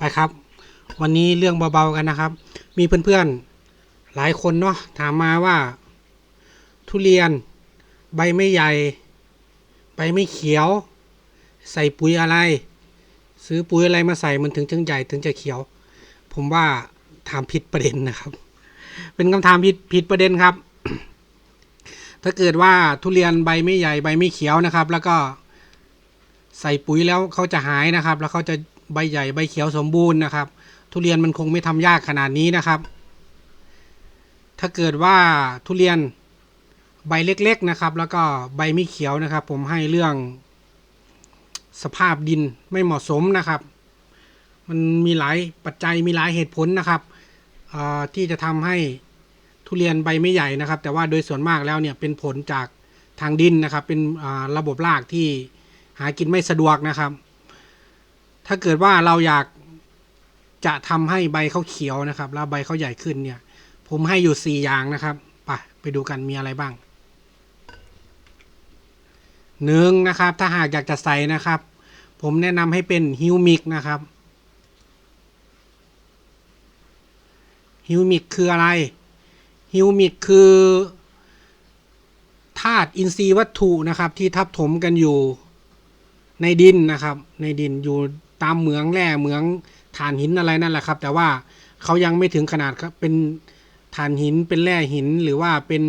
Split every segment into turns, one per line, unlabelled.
ไปครับ วันนี้เรื่องเบาๆกันนะครับ มีเพื่อนๆหลายคนเนาะถามมาว่า ทุเรียน ใบไม่ใหญ่ ใบไม่เขียว ใส่ปุ๋ยอะไร ซื้อปุ๋ยอะไรมาใส่มันถึงจะใหญ่ถึงจะเขียว ผมว่าถามผิดประเด็นนะครับ เป็นคำถามผิดผิดประเด็นครับ ถ้าเกิดว่าทุเรียนใบไม่ใหญ่ใบไม่เขียวนะครับ แล้วก็ใส่ปุ๋ยแล้วเขาจะหายนะครับ แล้วเขาจะ ใบใหญ่ใบเขียวสมบูรณ์นะครับ ทุเรียนมันคงไม่ทำยากขนาดนี้นะครับ ถ้าเกิดว่าทุเรียนใบเล็กๆนะครับ แล้วก็ใบไม่เขียวนะครับ ผมให้เรื่องสภาพดินไม่เหมาะสมนะครับ มันมีหลายปัจจัยมีหลายเหตุผลนะครับที่จะทำให้ทุเรียนใบไม่ใหญ่นะครับ แต่ว่าโดยส่วนมากแล้วเนี่ยเป็นผลจากทางดินนะครับ เป็นระบบรากที่หากินไม่สะดวกนะครับ ถ้าเกิดว่าเราอยากจะทำให้ใบเขาเขียวนะครับ แล้วใบเขาใหญ่ขึ้นเนี่ย ผมให้อยู่สี่อย่างนะครับไปไปดูกันมีอะไรบ้างหนึ่งนะครับ ถ้าหากอยากจะใส่นะครับ ผมแนะนำให้เป็นฮิวมิกนะครับฮิวมิกคืออะไรฮิวมิกคือธาตุอินทรีย์วัตถุนะครับ ที่ทับถมกันอยู่ในดินนะครับ ในดินอยู่ ตามเหมืองแร่เหมืองถ่านหินอะไรนั่นแหละครับ แต่ว่าเขายังไม่ถึงขนาดครับเป็นถ่านหินเป็นแร่หินหรือว่าเป็น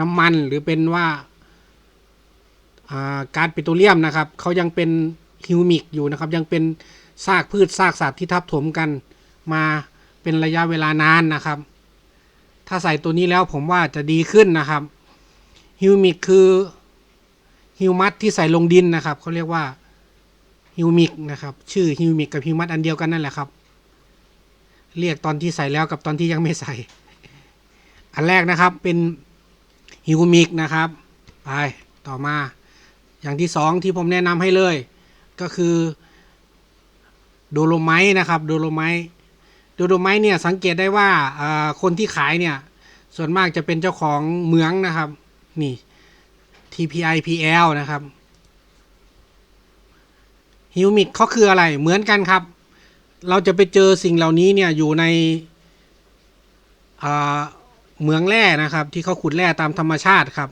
น้ำมันหรือเป็นว่าอ่าการปิโตรเลียมนะครับเขายังเป็นฮิวมิกอยู่นะครับ ยังเป็นซากพืชซากสัตว์ที่ทับถมกันมาเป็นระยะเวลานานนะครับ ถ้าใส่ตัวนี้แล้วผมว่าจะดีขึ้นนะครับฮิวมิกคือฮิวมัสที่ใส่ลงดินนะครับเขาเรียกว่า ฮิวมิกนะครับชื่อฮิวมิกกับฮิวมัสอันเดียวกันนั่นแหละครับ เรียกตอนที่ใส่แล้วกับตอนที่ยังไม่ใส่ อันแรกนะครับเป็นฮิวมิกนะครับไปต่อมา อย่างที่สองที่ผมแนะนำให้เลย ก็คือโดโลไมต์นะครับโดโลไมต์โดโลไมต์เนี่ยสังเกตได้ว่าคนที่ขายเนี่ยส่วนมากจะเป็นเจ้าของเหมืองนะครับนี่ TPIPL นะครับ ฮิวมิกเขาคืออะไรเหมือนกันครับ เราจะไปเจอสิ่งเหล่านี้เนี่ยอยู่ในเหมืองแร่นะครับ ที่เขาขุดแร่ตามธรรมชาติครับ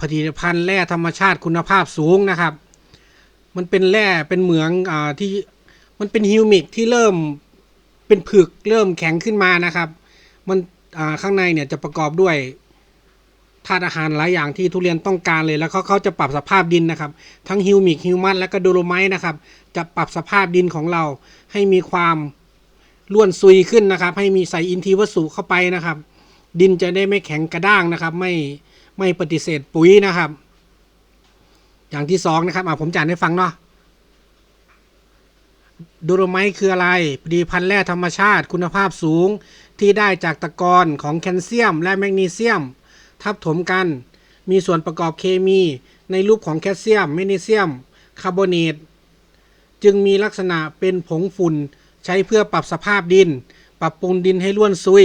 ผลิตภัณฑ์แร่ธรรมชาติคุณภาพสูงนะครับ มันเป็นแร่เป็นเหมืองอที่มันเป็นฮิวมิกที่เริ่มเป็นผึกเริ่มแข็งขึ้นมานะครับ มันข้างในเนี่ยจะประกอบด้วย ธาตุอาหารหลายอย่างที่ทุเรียนต้องการเลยแล้วเขาเขาจะปรับสภาพดินนะครับ ทั้งฮิวมิกฮิวมัสและก็โดโลไมต์นะครับ จะปรับสภาพดินของเราให้มีความร่วนซุยขึ้นนะครับ ให้มีใส่อินทีวัสดุเข้าไปนะครับ ดินจะได้ไม่แข็งกระด้างนะครับ ไม่ไม่ปฏิเสธปุ๋ยนะครับ อย่างที่สองนะครับอะผมจานให้ฟังเนาะโดโลไมต์คืออะไรผลิตภัณฑ์แร่ธรรมชาติคุณภาพสูงที่ได้จากตะกอนของแคลเซียมและแมกนีเซียม ทับถมกัน มีส่วนประกอบเคมีในรูปของแคลเซียม แมกนีเซียม คาร์บอเนต จึงมีลักษณะเป็นผงฝุ่นใช้เพื่อปรับสภาพดิน ปรับปรุงดินให้ร่วนซุย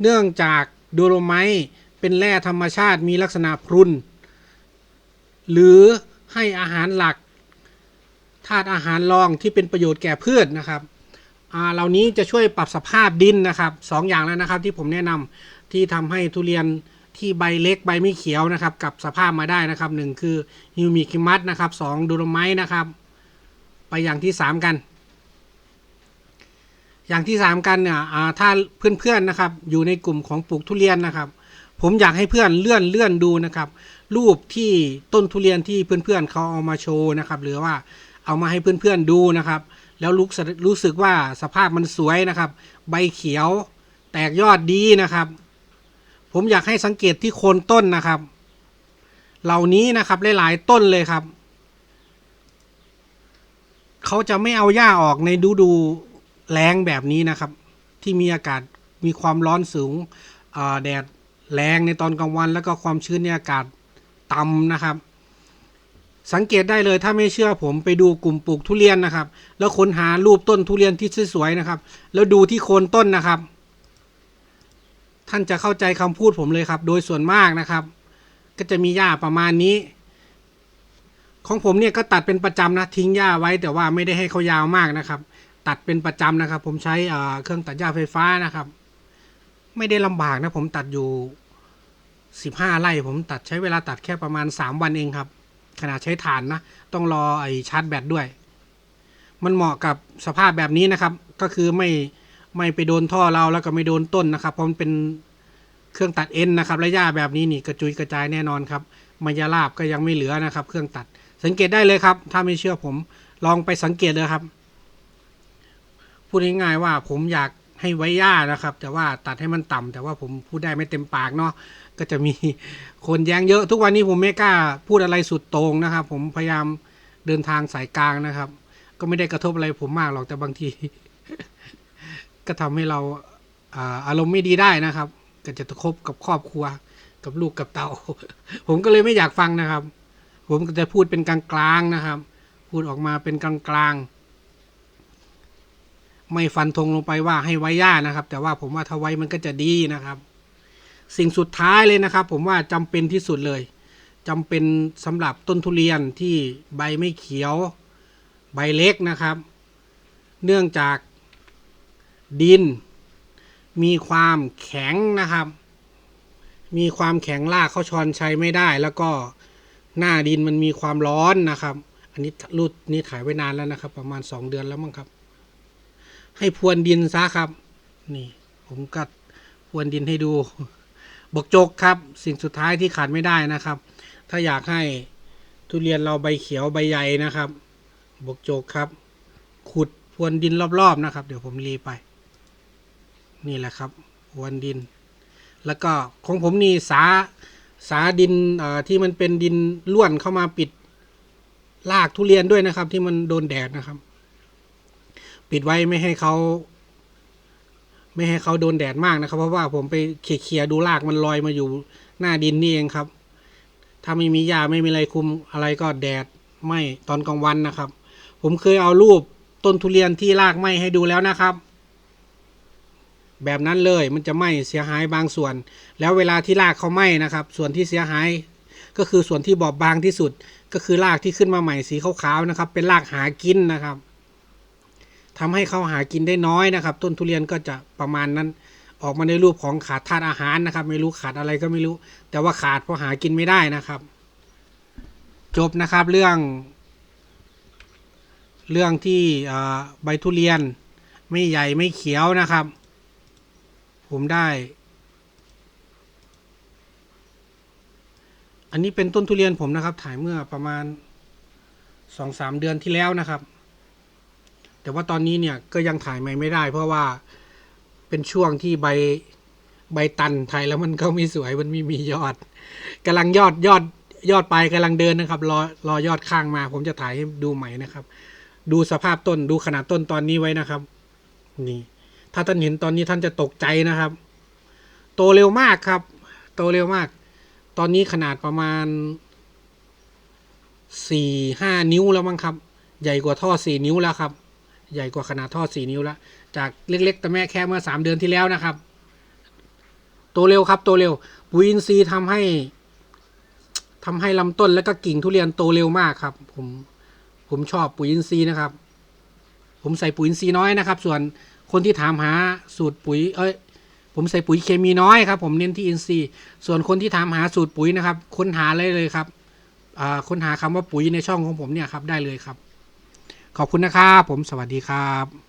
เนื่องจากโดโลไมต์เป็นแร่ธรรมชาติมีลักษณะพรุน หรือให้อาหารหลักธาตุอาหารรองที่เป็นประโยชน์แก่พืชนะครับอ่าเหล่านี้จะช่วยปรับสภาพดินนะครับสองอย่างแล้วนะครับที่ผมแนะนำที่ทำให้ทุเรียน ที่ใบเล็กใบไม่เขียวนะครับกับสภาพมาได้นะครับหนึ่งคือฮิวมิคิมัสนะครับสองโดโลไมต์นะครับ ไปอย่างที่สามกัน อย่างที่สามกันเนี่ยอ่าถ้าเพื่อนๆนะครับ อยู่ในกลุ่มของปลูกทุเรียนนะครับ ผมอยากให้เพื่อนเลื่อนเลื่อนดูนะครับ รูปที่ต้นทุเรียนที่เพื่อนๆเขาเอามาโชว์นะครับ หรือว่าเอามาให้เพื่อนๆดูนะครับ แล้วรู้สึกรู้สึกว่าสภาพมันสวยนะครับ ใบเขียวแตกยอดดีนะครับ ผมอยากให้สังเกตที่โคนต้นนะครับ เหล่านี้นะครับหลายๆต้นเลยครับ เขาจะไม่เอาหญ้าออกในฤดูแล้งแบบนี้นะครับ ที่มีอากาศมีความร้อนสูงแดดแรงในตอนกลางวันแล้วก็ความชื้นในอากาศต่ำนะครับ สังเกตได้เลยถ้าไม่เชื่อผมไปดูกลุ่มปลูกทุเรียนนะครับ แล้วค้นหารูปต้นทุเรียนที่สวยๆนะครับ แล้วดูที่โคนต้นนะครับ ท่านจะเข้าใจคำพูดผมเลยครับ โดยส่วนมากนะครับ ก็จะมีหญ้าประมาณนี้ ของผมเนี่ยก็ตัดเป็นประจำนะทิ้งหญ้าไว้ แต่ว่าไม่ได้ให้เขายาวมากนะครับ ตัดเป็นประจำนะครับ ผมใช้เครื่องตัดหญ้าไฟฟ้านะครับ ไม่ได้ลำบากนะผมตัดอยู่สิบห้าไร่ผมตัดใช้เวลาตัดแค่ประมาณสามวันเองครับ ขนาดใช้ถ่านนะ ต้องรอไอชาร์จแบตด้วย มันเหมาะกับสภาพแบบนี้นะครับ ก็คือไม่ ไม่ไปโดนท่อเราแล้วก็ไม่โดนต้นนะครับ เพราะมันเป็นเครื่องตัดเอ็นนะครับระยะแบบนี้นี่กระจุยกระจายแน่นอนครับมายาลาบก็ยังไม่เหลือนะครับ เครื่องตัดสังเกตได้เลยครับ ถ้าไม่เชื่อผมลองไปสังเกตเลยครับ พูดง่ายๆว่าผมอยากให้ไว้หญ้านะครับ แต่ว่าตัดให้มันต่ำแต่ว่าผมพูดได้ไม่เต็มปากเนาะก็จะมีคนแย้งเยอะ ทุกวันนี้ผมไม่กล้าพูดอะไรสุดโต่งนะครับ ผมพยายามเดินทางสายกลางนะครับ ก็ไม่ได้กระทบอะไรผมมากหรอกแต่บางที ก็ทำให้เราอารมณ์ไม่ดีได้นะครับ ก็จะกระทบกับครอบครัว กับลูกกับเตาผมก็เลยไม่อยากฟังนะครับ ผมก็จะพูดเป็นกลางๆนะครับ พูดออกมาเป็นกลางๆไม่ฟันธงลงไปว่าให้ไว้ย่านะครับ แต่ว่าผมว่าถ้าไว้มันก็จะดีนะครับ สิ่งสุดท้ายเลยนะครับ ผมว่าจำเป็นที่สุดเลยจำเป็นสำหรับต้นทุเรียนที่ใบไม่เขียว ใบเล็กนะครับ เนื่องจาก ดิน มีความแข็งนะครับ มีความแข็งรากเขาชอนใชัยไม่ได้ แล้วก็หน้าดินมันมีความร้อนนะครับ อันนี้รูดนี้ถ่ายไว้นานแล้วนะครับ ประมาณสองเดือนแล้วมั้งครับ ให้พรวนดินซะครับ นี่ผมก็พรวนดินให้ดูบกจกครับ สิ่งสุดท้ายที่ขาดไม่ได้นะครับ ถ้าอยากให้ทุเรียนเราใบเขียวใบใหญ่นะครับ บกโจกครับ ขุดพรวนดินรอบๆนะครับ เดี๋ยวผมรีไป นี่แหละครับพรวนดิน แล้วก็ของผมนี่สาสาดินที่มันเป็นดินล้วนเข้ามาปิดรากทุเรียนด้วยนะครับ ที่มันโดนแดดนะครับ ปิดไว้ไม่ให้เขาไม่ให้เขาโดนแดดมากนะครับ เพราะว่าผมไปเขี่ยๆดูรากมันลอยมาอยู่หน้าดินนี่เองครับ ถ้าไม่มีหญ้าไม่มีอะไรคุมอะไรก็แดดไหมตอนกลางวันนะครับ ผมเคยเอารูปต้นทุเรียนที่รากไหมให้ดูแล้วนะครับ แบบนั้นเลยมันจะไหม้เสียหายบางส่วน แล้วเวลาที่รากเขาไหม้นะครับ ส่วนที่เสียหายก็คือส่วนที่บอบบางที่สุด ก็คือรากที่ขึ้นมาใหม่สีขาวๆนะครับ เป็นรากหากินนะครับทำให้เขาหากินได้น้อยนะครับ ต้นทุเรียนก็จะประมาณนั้น ออกมาในรูปของขาดธาตุอาหารนะครับ ไม่รู้ขาดอะไรก็ไม่รู้ แต่ว่าขาดเพราะหากินไม่ได้นะครับ จบนะครับเรื่อง เรื่องที่ใบทุเรียนไม่ใหญ่ไม่เขียวนะครับ ผมได้ อันนี้เป็นต้นทุเรียนผมนะครับ ถ่ายเมื่อประมาณสองสามเดือนที่แล้วนะครับ แต่ว่าตอนนี้เนี่ยก็ยังถ่ายใหม่ไม่ได้ เพราะว่าเป็นช่วงที่ใบใบตันถ่ายแล้วมันก็ไม่สวยมันไม่มียอดกำลังยอดยอดยอดไปกำลังเดินนะครับ รอรอยอดข้างมา ผมจะถ่ายให้ดูใหม่นะครับ ดูสภาพต้นดูขนาดต้นตอนนี้ไว้นะครับ นี่ ถ้าท่านเห็นตอนนี้ท่านจะตกใจนะครับ โตเร็วมากครับ โตเร็วมาก ตอนนี้ขนาดประมาณสี่ห้านิ้วแล้วมั้งครับ ใหญ่กว่าท่อสี่นิ้วแล้วครับ ใหญ่กว่าขนาดท่อสี่นิ้วแล้ว จากเล็กๆแต่แม่แค่เมื่อสามเดือนที่แล้วนะครับ โตเร็วครับ โตเร็ว ปุ๋ยอินทรีย์ทำให้ทำให้ลำต้นและก็กิ่งทุเรียนโตเร็วมากครับ ผมผมชอบปุ๋ยอินทรีย์นะครับ ผมใส่ปุ๋ยอินทรีย์น้อยนะครับ ส่วน คนที่ถามหาสูตรปุ๋ย เอ้ย ผมใส่ปุ๋ยเคมีน้อยครับ ผมเน้นที่อินทรีย์ ส่วนคนที่ถามหาสูตรปุ๋ยนะครับ ค้นหาเลยเลยครับค้นหาคำว่าปุ๋ยในช่องของผมเนี่ยครับได้เลยครับ ขอบคุณนะครับผมสวัสดีครับ